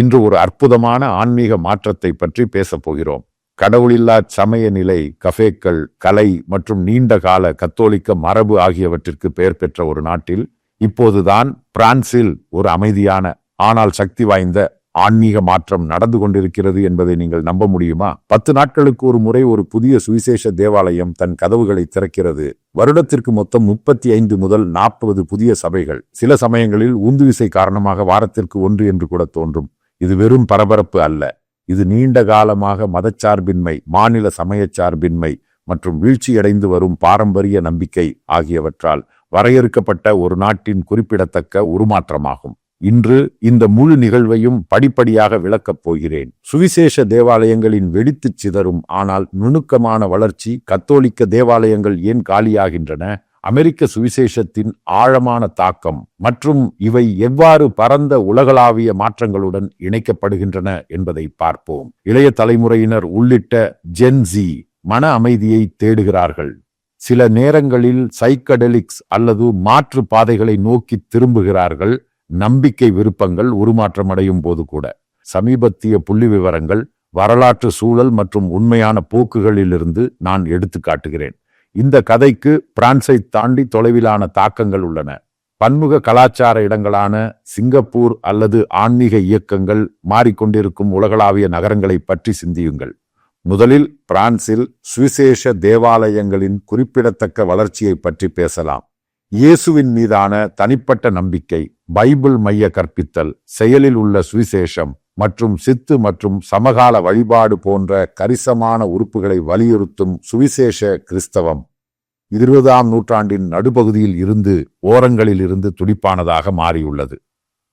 இன்று ஒரு அற்புதமான ஆன்மீக மாற்றத்தை பற்றி பேசப் போகிறோம். கடவுளில்லா சமய நிலை கஃபேக்கள் கலை மற்றும் நீண்ட கால கத்தோலிக்க மரபு ஆகியவற்றிற்கு பெயர் பெற்ற ஒரு நாட்டில் இப்போதுதான் பிரான்சில் ஒரு அமைதியான ஆனால் சக்தி வாய்ந்த ஆன்மீக மாற்றம் நடந்து கொண்டிருக்கிறது என்பதை நீங்கள் நம்ப முடியுமா? பத்து நாட்களுக்கு ஒரு முறை ஒரு புதிய சுவிசேஷ தேவாலயம் தன் கதவுகளை திறக்கிறது. வருடத்திற்கு மொத்தம் முப்பத்தி ஐந்து முதல் நாற்பது புதிய சபைகள். சில சமயங்களில் உந்துவிசை காரணமாக வாரத்திற்கு ஒன்று என்று கூட தோன்றும். இது வெறும் பரபரப்பு அல்ல. இது நீண்ட காலமாக மதச்சார்பின்மை மாநில சமயச்சார்பின்மை மற்றும் வீழ்ச்சியடைந்து வரும் பாரம்பரிய நம்பிக்கை ஆகியவற்றால் வரையறுக்கப்பட்ட ஒரு நாட்டின் குறிப்பிடத்தக்க உருமாற்றமாகும். இன்று இந்த முழு நிகழ்வையும் படிப்படியாக விளக்கப் போகிறேன். சுவிசேஷ தேவாலயங்களின் வெடித்துச் சிதறும் ஆனால் நுணுக்கமான வளர்ச்சி கத்தோலிக்க தேவாலயங்கள் ஏன் காலியாகின்றன? அமெரிக்க சுவிசேஷத்தின் ஆழமான தாக்கம் மற்றும் இவை எவ்வாறு பரந்த உலகளாவிய மாற்றங்களுடன் இணைக்கப்படுகின்றன என்பதை பார்ப்போம். இளைய தலைமுறையினர் உள்ளிட்ட ஜென்சி மன அமைதியை தேடுகிறார்கள். சில நேரங்களில் சைக்கடெலிக்ஸ் அல்லது மாற்று பாதைகளை நோக்கி திரும்புகிறார்கள். நம்பிக்கை விருப்பங்கள் உருமாற்றம் அடையும் போது கூட. சமீபத்திய புள்ளி விவரங்கள் வரலாற்று சூழல் மற்றும் உண்மையான போக்குகளிலிருந்து நான் எடுத்து காட்டுகிறேன் இந்த கதைக்கு பிரான்சை தாண்டி தொலைவிலான தாக்கங்கள் உள்ளன. பன்முக கலாச்சார இடங்களான சிங்கப்பூர் அல்லது ஆன்மீக இயக்கங்கள் மாறிக்கொண்டிருக்கும் உலகளாவிய நகரங்களை பற்றி சிந்தியுங்கள். முதலில் பிரான்சில் சுவிசேஷ தேவாலயங்களின் குறிப்பிடத்தக்க வளர்ச்சியை பற்றி பேசலாம். இயேசுவின் மீதான தனிப்பட்ட நம்பிக்கை பைபிள் மைய கற்பித்தல் செயலில் உள்ள சுவிசேஷம் மற்றும் சித்து மற்றும் சமகால வழிபாடு போன்ற கரிசமான உறுப்புகளை வலியுறுத்தும் சுவிசேஷ கிறிஸ்தவம். இருபதாம் நூற்றாண்டின் நடுப்பகுதியில் இருந்து ஓரங்களில் இருந்து துடிப்பானதாக மாறியுள்ளது.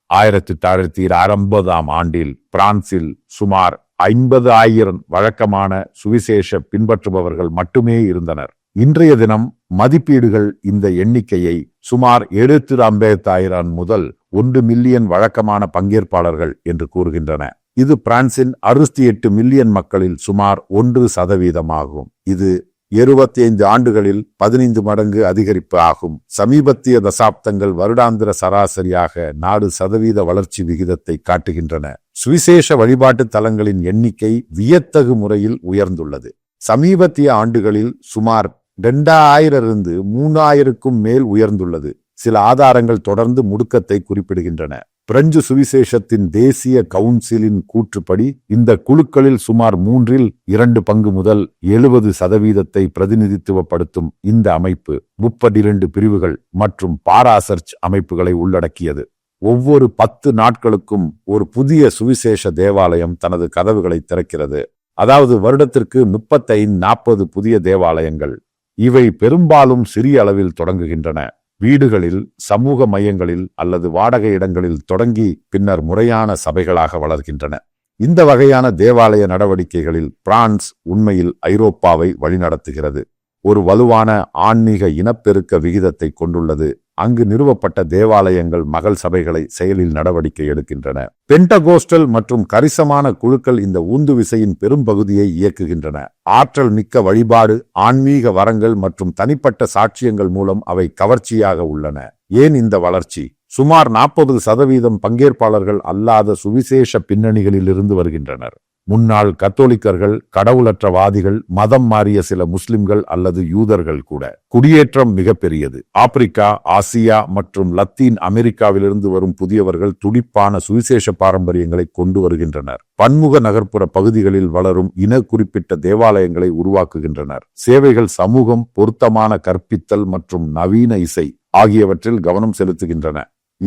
ஆயிரத்தி தொள்ளாயிரத்தி அறுபதாம் ஆண்டில் பிரான்சில் சுமார் ஐம்பது ஆயிரம் வழக்கமான சுவிசேஷ பின்பற்றுபவர்கள் மட்டுமே இருந்தனர். இன்றைய தினம் மதிப்பீடுகள் இந்த எண்ணிக்கையை சுமார் எழுபத்தி ஐம்பத்தாயிரம் முதல் ஒன்று மில்லியன் வழக்கமான பங்கேற்பாளர்கள் என்று கூறுகின்றன. இது பிரான்சின் அறுபத்தி எட்டு மில்லியன் மக்களில் சுமார் ஒன்று சதவீதமாகும். இது இருபத்தி ஐந்து ஆண்டுகளில் பதினைந்து மடங்கு அதிகரிப்பு ஆகும். சமீபத்திய தசாப்தங்கள் வருடாந்திர சராசரியாக நாடு சதவீத வளர்ச்சி விகிதத்தை காட்டுகின்றன. சுவிசேஷ வழிபாட்டு தலங்களின் எண்ணிக்கை வியத்தகு முறையில் உயர்ந்துள்ளது. சமீபத்திய ஆண்டுகளில் சுமார் இரண்டாயிரிலிருந்து மூணாயிரக்கும் மேல் உயர்ந்துள்ளது. சில ஆதாரங்கள் தொடர்ந்து முடுக்கத்தை குறிப்பிடுகின்றன. பிரெஞ்சு சுவிசேஷத்தின் தேசிய கவுன்சிலின் கூற்றுப்படி இந்த குழுக்களில் சுமார் மூன்றில் இரண்டு பங்கு முதல் எழுபது சதவீதத்தை பிரதிநிதித்துவப்படுத்தும் இந்த அமைப்பு முப்பத்தி இரண்டு பிரிவுகள் மற்றும் பாராசர்ச் அமைப்புகளை உள்ளடக்கியது. ஒவ்வொரு பத்து நாட்களுக்கும் ஒரு புதிய சுவிசேஷ தேவாலயம் தனது கதவுகளை திறக்கிறது. அதாவது வருடத்திற்கு முப்பத்தைந்து நாற்பது புதிய தேவாலயங்கள். இவை பெரும்பாலும் சிறிய அளவில் தொடங்குகின்றன. வீடுகளில் சமூக மையங்களில் அல்லது வாடகை இடங்களில் தொடங்கி பின்னர் முறையான சபைகளாக வளர்கின்றன. இந்த வகையான தேவாலய நடவடிக்கைகளில் பிரான்ஸ் உண்மையில் ஐரோப்பாவை வழிநடத்துகிறது. ஒரு வலுவான ஆன்மீக இனப்பெருக்க விகிதத்தை கொண்டுள்ளது. அங்கு நிறுவப்பட்ட தேவாலயங்கள் மகள் சபைகளை செயலில் நடவடிக்கை எடுக்கின்றன. பென்டகோஸ்டல் மற்றும் கரிசமான குழுக்கள் இந்த ஊந்து விசையின் பெரும்பகுதியை இயக்குகின்றன. ஆற்றல் மிக்க வழிபாடு ஆன்மீக வரங்கள் மற்றும் தனிப்பட்ட சாட்சியங்கள் மூலம் அவை கவர்ச்சியாக உள்ளன. ஏன் இந்த வளர்ச்சி? சுமார் நாற்பது சதவீதம் பங்கேற்பாளர்கள் அல்லாத சுவிசேஷ பின்னணிகளில் இருந்து வருகின்றனர். முன்னாள் கத்தோலிக்கர்கள் கடவுளற்றவாதிகள் மதம் மாறிய சில முஸ்லிம்கள் அல்லது யூதர்கள் கூட. குடியேற்றம் மிகப்பெரியது. ஆப்பிரிக்கா ஆசியா மற்றும் லத்தீன் அமெரிக்காவிலிருந்து வரும் புதியவர்கள் துடிப்பான சுவிசேஷ பாரம்பரியங்களை கொண்டு வருகின்றனர். பன்முக நகர்ப்புற பகுதிகளில் வளரும் இன குறிப்பிட்ட தேவாலயங்களை உருவாக்குகின்றனர். சேவைகள் சமூகம் பொருத்தமான கற்பித்தல் மற்றும் நவீன இசை ஆகியவற்றில் கவனம் செலுத்துகின்றன.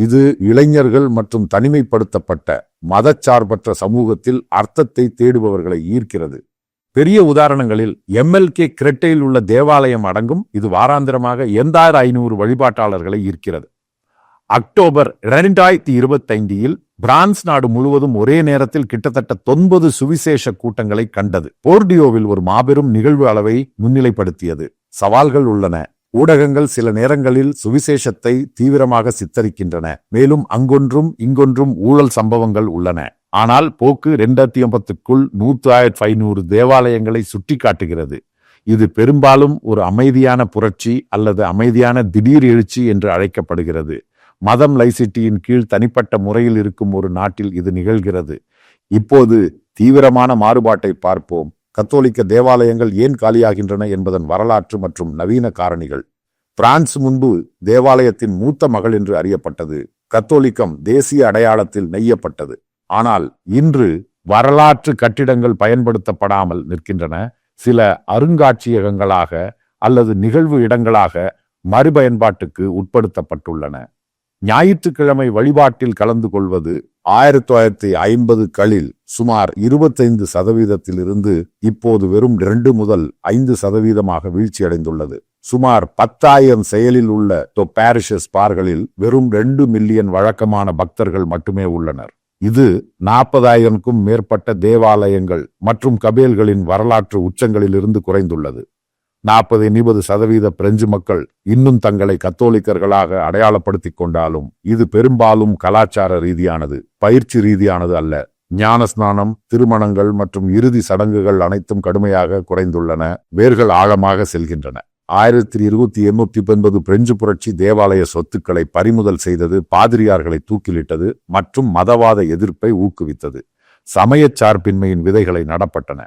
இது இளைஞர்கள் மற்றும் தனிமைப்படுத்தப்பட்ட மதச்சார்பற்ற சமூகத்தில் அர்த்தத்தை தேடுபவர்களை ஈர்க்கிறது. பெரிய உதாரணங்களில் எம்எல்கே கிரெட்டையில் உள்ள தேவாலயம் அடங்கும் இது வாராந்திரமாக எந்தாயிரம் ஐநூறு வழிபாட்டாளர்களை ஈர்க்கிறது. அக்டோபர் இரண்டாயிரத்தி இருபத்தைந்தில் பிரான்ஸ் நாடு முழுவதும் ஒரே நேரத்தில் கிட்டத்தட்ட தொன்பது சுவிசேஷ கூட்டங்களை கண்டது. போர்டியோவில் ஒரு மாபெரும் நிகழ்வு அளவை முன்னிலைப்படுத்தியது. சவால்கள் உள்ளன. ஊடகங்கள் சில நேரங்களில் சுவிசேஷத்தை தீவிரமாக சித்தரிக்கின்றன. மேலும் அங்கொன்றும் இங்கொன்றும் ஊழல் சம்பவங்கள் உள்ளன. ஆனால் போக்கு இரண்டாயிரத்தி ஐம்பத்துக்குள் நூத்தி ஆயிரத்தி ஐநூறு தேவாலயங்களை சுட்டிக்காட்டுகிறது. இது பெரும்பாலும் ஒரு அமைதியான புரட்சி அல்லது அமைதியான திடீர் எழுச்சி என்று அழைக்கப்படுகிறது. மதம் லைசிட்டியின் கீழ் தனிப்பட்ட முறையில் இருக்கும் ஒரு நாட்டில் இது நிகழ்கிறது. இப்போது தீவிரமான மாறுபாட்டை பார்ப்போம். கத்தோலிக்க தேவாலயங்கள் ஏன் காலியாகின்றன என்பதன் வரலாற்று மற்றும் நவீன காரணிகள். பிரான்ஸ் முன்பு தேவாலயத்தின் மூத்த மகள் என்று அறியப்பட்டது. கத்தோலிக்கம் தேசிய அடையாளத்தில் நெய்யப்பட்டது. ஆனால் இன்று வரலாற்று கட்டிடங்கள் பயன்படுத்தப்படாமல் நிற்கின்றன. சில அருங்காட்சியகங்களாக அல்லது நிகழ்வு இடங்களாக மறுபயன்பாட்டுக்கு உட்படுத்தப்பட்டுள்ளன. ஞாயிற்றுக்கிழமை வழிபாட்டில் கலந்து கொள்வது ஆயிரத்தி தொள்ளாயிரத்தி ஐம்பதுகளில் சுமார் இருபத்தைந்து சதவீதத்திலிருந்து இப்போது வெறும் இரண்டு முதல் ஐந்து சதவீதமாக வீழ்ச்சியடைந்துள்ளது. சுமார் பத்தாயிரம் செயலில் உள்ள டொ பாரிஷஸ் பார்களில் வெறும் ரெண்டு மில்லியன் வழக்கமான பக்தர்கள் மட்டுமே உள்ளனர். இது நாற்பதாயிரம்க்கும் மேற்பட்ட தேவாலயங்கள் மற்றும் கபேல்களின் வரலாற்று உச்சங்களிலிருந்து குறைந்துள்ளது. நாற்பது எண்பது சதவீத பிரெஞ்சு மக்கள் இன்னும் தங்களை கத்தோலிக்கர்களாக அடையாளப்படுத்திக் கொண்டாலும் இது பெரும்பாலும் கலாச்சார ரீதியானது பயிற்சி ரீதியானது அல்ல. ஞானஸ்நானம் திருமணங்கள் மற்றும் இறுதி சடங்குகள் அனைத்தும் கடுமையாக குறைந்துள்ளன வேர்கள் ஆழமாக செல்கின்றன. ஆயிரத்தி இருபத்தி எண்ணூத்தி ஒன்பது பிரெஞ்சு புரட்சி தேவாலய சொத்துக்களை பறிமுதல் செய்தது பாதிரியார்களை தூக்கிலிட்டது மற்றும் மதவாத எதிர்ப்பை ஊக்குவித்தது. சமயச் சார்பின்மையின் விதைகளை நடப்பட்டன.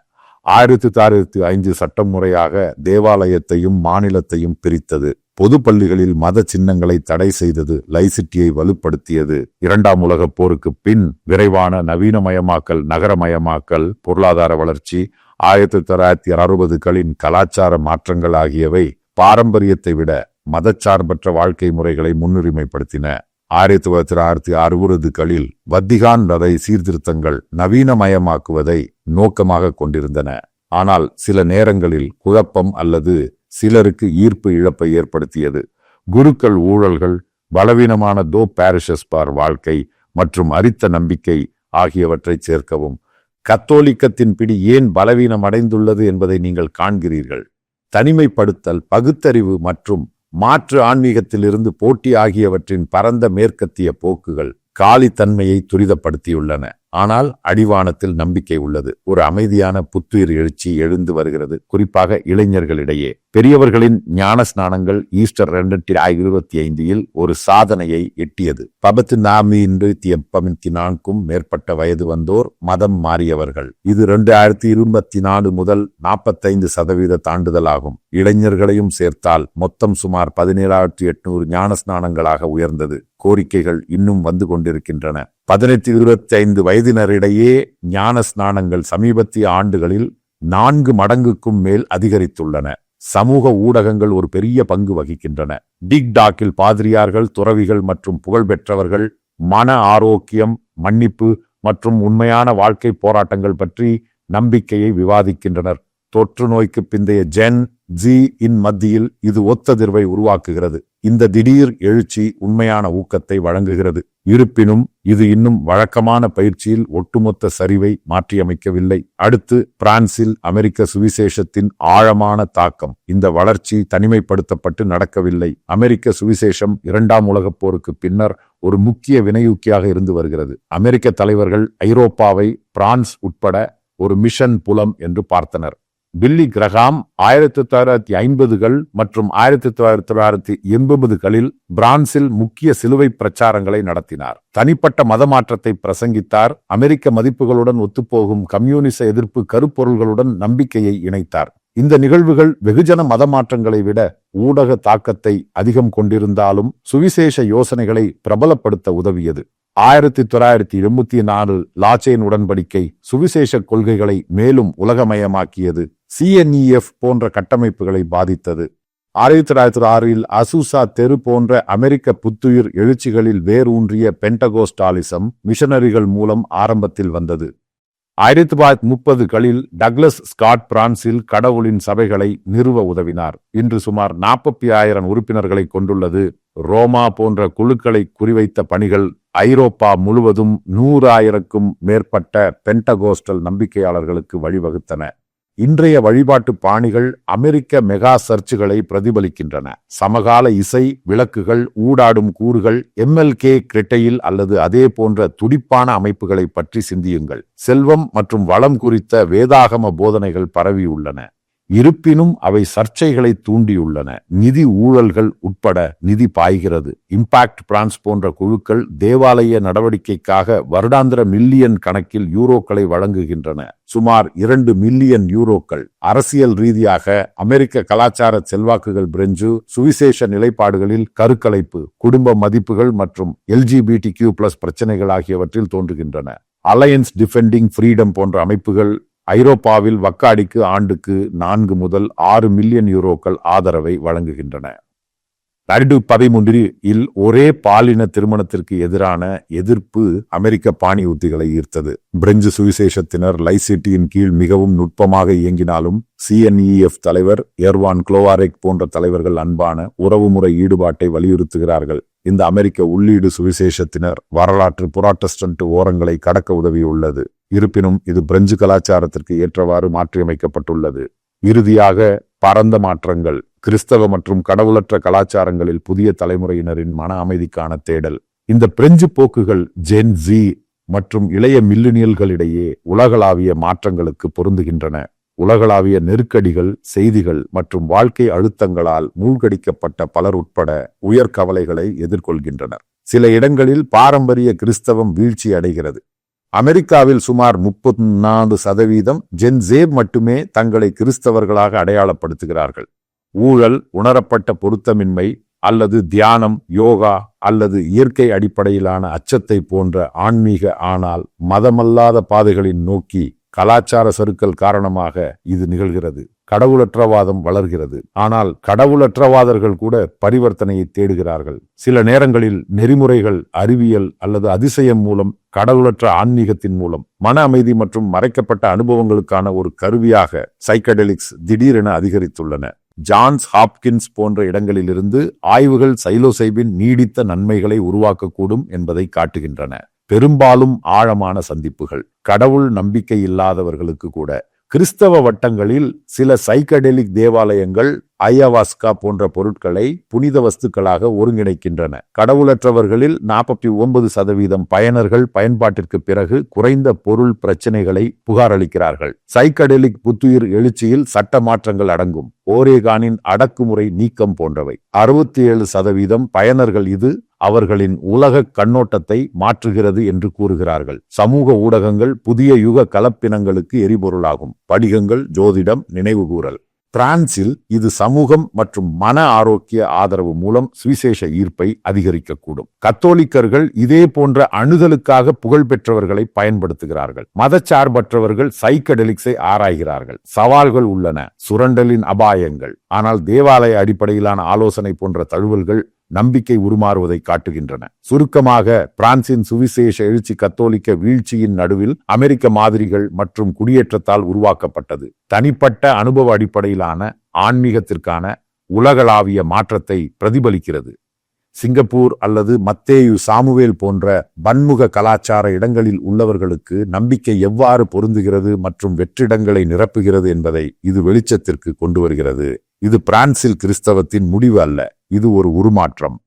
ஆயிரத்தி தொள்ளாயிரத்தி ஐந்து சட்டம் முறையாக தேவாலயத்தையும் மாநிலத்தையும் பிரித்தது. பொது பள்ளிகளில் மத சின்னங்களை தடை செய்தது லைசிட்டியை வலுப்படுத்தியது. இரண்டாம் உலகப் போருக்கு பின் விரைவான நவீனமயமாக்கல் நகரமயமாக்கல் பொருளாதார வளர்ச்சி ஆயிரத்தி தொள்ளாயிரத்தி அறுபதுகளின் கலாச்சார மாற்றங்கள் ஆகியவை பாரம்பரியத்தை விட மதச்சார்பற்ற வாழ்க்கை முறைகளை முன்னுரிமைப்படுத்தின. ஆயிரத்தி தொள்ளாயிரத்தி ஆயிரத்தி அறுபதுகளில் வத்திகான் வரை சீர்திருத்தங்கள் நவீனமயமாக்குவதை நோக்கமாக கொண்டிருந்தன. ஆனால் சில நேரங்களில் குழப்பம் அல்லது சிலருக்கு ஈர்ப்பு இழப்பை ஏற்படுத்தியது. குருக்கள் ஊழல்கள் பலவீனமான தோ பாரிஷஸ் பார் வாழ்க்கை மற்றும் அரித்த நம்பிக்கை ஆகியவற்றை சேர்க்கவும். கத்தோலிக்கத்தின் பிடி ஏன் பலவீனம் அடைந்துள்ளது என்பதை நீங்கள் காண்கிறீர்கள். தனிமைப்படுத்தல் பகுத்தறிவு மற்றும் மாற்று ஆன்மீகத்திலிருந்து போட்டி ஆகியவற்றின் பரந்த மேற்கத்திய போக்குகள் காலித்தன்மையை துரிதப்படுத்தியுள்ளன. ஆனால் அடிவானத்தில் நம்பிக்கை உள்ளது. ஒரு அமைதியான புத்துயிர் எழுச்சி எழுந்து வருகிறது. குறிப்பாக இளைஞர்களிடையே. பெரியவர்களின் ஞான ஸ்நானங்கள் ஈஸ்டர் இரண்டாயிரத்தி இருபத்தி ஐந்தில் ஒரு சாதனையை எட்டியது பபத்து நாமின்றி எப்பமித்தி நான்கும் மேற்பட்ட வயது வந்தோர் மதம் மாறியவர்கள் இது இரண்டாயிரத்தி இருபத்தி நாலு முதல் நாற்பத்தைந்து சதவீத தாண்டுதலாகும் இளைஞர்களையும் சேர்த்தால் மொத்தம் சுமார் பதினேழாயிரத்தி எட்நூறு ஞான ஸ்நானங்களாக உயர்ந்தது கோரிக்கைகள் இன்னும் வந்து கொண்டிருக்கின்றன பதினெட்டு இருபத்தி ஐந்து வயதினரிடையே ஞான ஸ்நானங்கள் சமீபத்திய ஆண்டுகளில் நான்கு மடங்குக்கும் மேல் அதிகரித்துள்ளன. சமூக ஊடகங்கள் ஒரு பெரிய பங்கு வகிக்கின்றன. டிக் டாக்கில் பாதிரியார்கள் துறவிகள் மற்றும் புகழ்பெற்றவர்கள் மன ஆரோக்கியம் மன்னிப்பு மற்றும் உண்மையான வாழ்க்கை போராட்டங்கள் பற்றி நம்பிக்கையை விவாதிக்கின்றனர். தொற்று நோய்க்கு பிந்தைய ஜென் ஜி இன் மத்தியில் இது ஒத்ததிர்வை உருவாக்குகிறது. இந்த திடீர் எழுச்சி உண்மையான ஊக்கத்தை வழங்குகிறது. இருப்பினும் இது இன்னும் வழக்கமான பயிற்சியில் ஒட்டுமொத்த சரிவை மாற்றியமைக்கவில்லை. அடுத்து பிரான்சில் அமெரிக்க சுவிசேஷத்தின் ஆழமான தாக்கம். இந்த வளர்ச்சி தனிமைப்படுத்தப்பட்டு நடக்கவில்லை. அமெரிக்க சுவிசேஷம் இரண்டாம் உலகப் போருக்கு பின்னர் ஒரு முக்கிய வினையூக்கியாக இருந்து வருகிறது. அமெரிக்க தலைவர்கள் ஐரோப்பாவை பிரான்ஸ் உட்பட ஒரு மிஷன் புலம் என்று பார்த்தனர். பில்லி கிரகாம் ஆயிரத்தி தொள்ளாயிரத்தி ஐம்பதுகள் மற்றும் ஆயிரத்தி தொள்ளாயிரத்தி தொள்ளாயிரத்தி எண்பதுகளில் பிரான்சில் முக்கிய சிலுவை பிரச்சாரங்களை நடத்தினார். தனிப்பட்ட மதமாற்றத்தை பிரசங்கித்தார். அமெரிக்க மதிப்புகளுடன் ஒத்துப்போகும் கம்யூனிச எதிர்ப்பு கருப்பொருள்களுடன் நம்பிக்கையை இணைத்தார். இந்த நிகழ்வுகள் வெகுஜன மதமாற்றங்களை விட ஊடக தாக்கத்தை அதிகம் கொண்டிருந்தாலும் சுவிசேஷ யோசனைகளை பிரபலப்படுத்த உதவியது. ஆயிரத்தி தொள்ளாயிரத்தி எண்பத்தி நாலு லாச்சேன் உடன்படிக்கை சுவிசேஷ கொள்கைகளை மேலும் உலகமயமாக்கியது. சிஎன்இஎஃப் போன்ற கட்டமைப்புகளை பாதித்தது. ஆயிரத்தி தொள்ளாயிரத்தி ஆறில் அசூசா தெரு போன்ற அமெரிக்க புத்துயிர் எழுச்சிகளில் வேரூன்றிய பென்டகோஸ்டாலிசம் மிஷனரிகள் மூலம் ஆரம்பத்தில் வந்தது. ஆயிரத்தி தொள்ளாயிரத்தி முப்பதுகளில் டக்ளஸ் ஸ்காட் பிரான்சில் கடவுளின் சபைகளை நிறுவ உதவினார். இன்று சுமார் நாற்பத்தி ஆயிரம் உறுப்பினர்களை கொண்டுள்ளது. ரோமா போன்ற குழுக்களை குறிவைத்த பணிகள் ஐரோப்பா முழுவதும் நூறாயிரக்கும் மேற்பட்ட பென்டகோஸ்டல் நம்பிக்கையாளர்களுக்கு வழிவகுத்தன. இன்றைய வழிபாட்டு பாணிகள் அமெரிக்க மெகா சர்ச்சுகளை பிரதிபலிக்கின்றன. சமகால இசை விளக்குகள் ஊடாடும் கூறுகள் எம்எல்கே கிரெட்டையில் அல்லது அதே போன்ற துடிப்பான அமைப்புகளை பற்றி சிந்தியுங்கள். செல்வம் மற்றும் வளம் குறித்த வேதாகம போதனைகள் பரவியுள்ளன. இருப்பினும் அவை சர்ச்சைகளை தூண்டியுள்ளன. நிதி ஊழல்கள் உட்பட நிதி பாய்கிறது. இம்பாக்ட் பிரான்ஸ் போன்ற குழுக்கள் தேவாலய நடவடிக்கைக்காக வருடாந்திர மில்லியன் கணக்கில் யூரோக்களை வழங்குகின்றன. சுமார் இரண்டு மில்லியன் யூரோக்கள். அரசியல் ரீதியாக அமெரிக்க கலாச்சார செல்வாக்குகள் பிரெஞ்சு சுவிசேஷ நிலைப்பாடுகளில் கருக்கலைப்பு குடும்ப மதிப்புகள் மற்றும் எல்ஜிபிடி கியூ பிளஸ் பிரச்சனைகள் ஆகியவற்றில் தோன்றுகின்றன. அலையன்ஸ் டிஃபெண்டிங் ஃப்ரீடம் போன்ற அமைப்புகள் ஐரோப்பாவில் வக்காடிக்கு ஆண்டுக்கு நான்கு முதல் ஆறு மில்லியன் யூரோக்கள் ஆதரவை வழங்குகின்றன. நரிடு பதிமூன்றில் இல் ஒரே பாலின திருமணத்திற்கு எதிரான எதிர்ப்பு அமெரிக்க பாணி உத்திகளை ஈர்த்தது. பிரெஞ்சு சுவிசேஷத்தினர் லைசிட்டியின் கீழ் மிகவும் நுட்பமாக இயங்கினாலும் சிஎன்இஎஃப் தலைவர் எர்வான் குளோவாரெக் போன்ற தலைவர்கள் அன்பான உறவுமுறை ஈடுபாட்டை வலியுறுத்துகிறார்கள். இந்த அமெரிக்க உள்ளீடு சுவிசேஷத்தினர் வரலாற்று புராட்டஸ்டன்ட் ஓரங்களை கடக்க உதவியுள்ளது. இருப்பினும் இது பிரெஞ்சு கலாச்சாரத்திற்கு ஏற்றவாறு மாற்றியமைக்கப்பட்டுள்ளது. இறுதியாக பரந்த மாற்றங்கள் கிறிஸ்தவ மற்றும் கடவுளற்ற கலாச்சாரங்களில் புதிய தலைமுறையினரின் மன அமைதிக்கான தேடல். இந்த பிரெஞ்சு போக்குகள் ஜென் ஜி மற்றும் இளைய மில்லினியல்களிடையே உலகளாவிய மாற்றங்களுக்கு பொருந்துகின்றன. உலகளாவிய நெருக்கடிகள் செய்திகள் மற்றும் வாழ்க்கை அழுத்தங்களால் மூழ்கடிக்கப்பட்ட பலர் உட்பட உயர் கவலைகளை எதிர்கொள்கின்றனர். சில இடங்களில் பாரம்பரிய கிறிஸ்தவம் வீழ்ச்சி அடைகிறது. அமெரிக்காவில் சுமார் முப்பத்தி நான்கு சதவீதம் ஜென்சேப் மட்டுமே தங்களை கிறிஸ்தவர்களாக அடையாளப்படுத்துகிறார்கள். ஊழல் உணரப்பட்ட பொருத்தமின்மை அல்லது தியானம் யோகா அல்லது இயற்கை அடிப்படையிலான அச்சத்தை போன்ற ஆன்மீக ஆனால் மதமல்லாத பாதைகளின் நோக்கி கலாச்சார சருக்கள் காரணமாக இது நிகழ்கிறது. கடவுளற்றவாதம் வளர்கிறது. ஆனால் கடவுளற்றவாதர்கள் கூட பரிவர்த்தனையை தேடுகிறார்கள். சில நேரங்களில் நெறிமுறைகள் அறிவியல் அல்லது அதிசயம் மூலம் கடவுளற்ற ஆன்மீகத்தின் மூலம் மன அமைதி மற்றும் மறைக்கப்பட்ட அனுபவங்களுக்கான ஒரு கருவியாக சைக்கடெலிக்ஸ் திடீரென அதிகரித்துள்ளன. ஜான்ஸ் ஹாப்கின்ஸ் போன்ற இடங்களிலிருந்து ஆய்வுகள் சைலோசைபின் நீடித்த நன்மைகளை உருவாக்கக்கூடும் என்பதை காட்டுகின்றன. பெரும்பாலும் ஆழமான சந்திப்புகள். கடவுள் நம்பிக்கை இல்லாதவர்களுக்கு கூட கிறிஸ்தவ வட்டங்களில் சில சைக்கடெலிக் தேவாலயங்கள் ஐயவாஸ்கா போன்ற பொருட்களை புனித வஸ்துக்களாக ஒருங்கிணைக்கின்றன. கடவுளற்றவர்களில் நாற்பத்தி ஒன்பது சதவீதம் பயனர்கள் பயன்பாட்டிற்கு பிறகு குறைந்த பொருள் பிரச்சனைகளை புகாரளிக்கிறார்கள். சைக்கடெலிக் புத்துயிர் எழுச்சியில் சட்ட மாற்றங்கள் அடங்கும். ஓரேகானின் அடக்குமுறை நீக்கம் போன்றவை. அறுபத்தி ஏழு சதவீதம் பயனர்கள் இது அவர்களின் உலக கண்ணோட்டத்தை மாற்றுகிறது என்று கூறுகிறார்கள். சமூக ஊடகங்கள் புதிய யுக கலப்பினங்களுக்கு எரிபொருளாகும். படிகங்கள் ஜோதிடம் நினைவுகூறல். பிரான்சில் இது சமூகம் மற்றும் மன ஆரோக்கிய ஆதரவு மூலம் சுவிசேஷ ஈர்ப்பை அதிகரிக்கக்கூடும். கத்தோலிக்கர்கள் இதே போன்ற அணுதலுக்காக புகழ்பெற்றவர்களை பயன்படுத்துகிறார்கள். மதச்சார்பற்றவர்கள் சைக்கடெலிக்ஸை ஆராய்கிறார்கள். சவால்கள் உள்ளன. சுரண்டலின் அபாயங்கள். ஆனால் தேவாலய அடிப்படையிலான ஆலோசனை போன்ற தழுவல்கள் நம்பிக்கை உருமாறுவதை காட்டுகின்றன. சுருக்கமாக பிரான்சின் சுவிசேஷ எழுச்சி கத்தோலிக்க வீழ்ச்சியின் நடுவில் அமெரிக்க மாதிரிகள் மற்றும் குடியேற்றத்தால் உருவாக்கப்பட்டது. தனிப்பட்ட அனுபவ அடிப்படையிலான ஆன்மீகத்திற்கான உலகளாவிய மாற்றத்தை பிரதிபலிக்கிறது. சிங்கப்பூர் அல்லது மத்தேயு சாமுவேல் போன்ற பன்முக கலாச்சார இடங்களில் உள்ளவர்களுக்கு நம்பிக்கை எவ்வாறு பொருந்துகிறது மற்றும் வெற்றிடங்களை நிரப்புகிறது என்பதை இது வெளிச்சத்திற்கு கொண்டு வருகிறது. இது பிரான்சில் கிறிஸ்தவத்தின் முடிவு அல்ல. இது ஒரு உருமாற்றம்.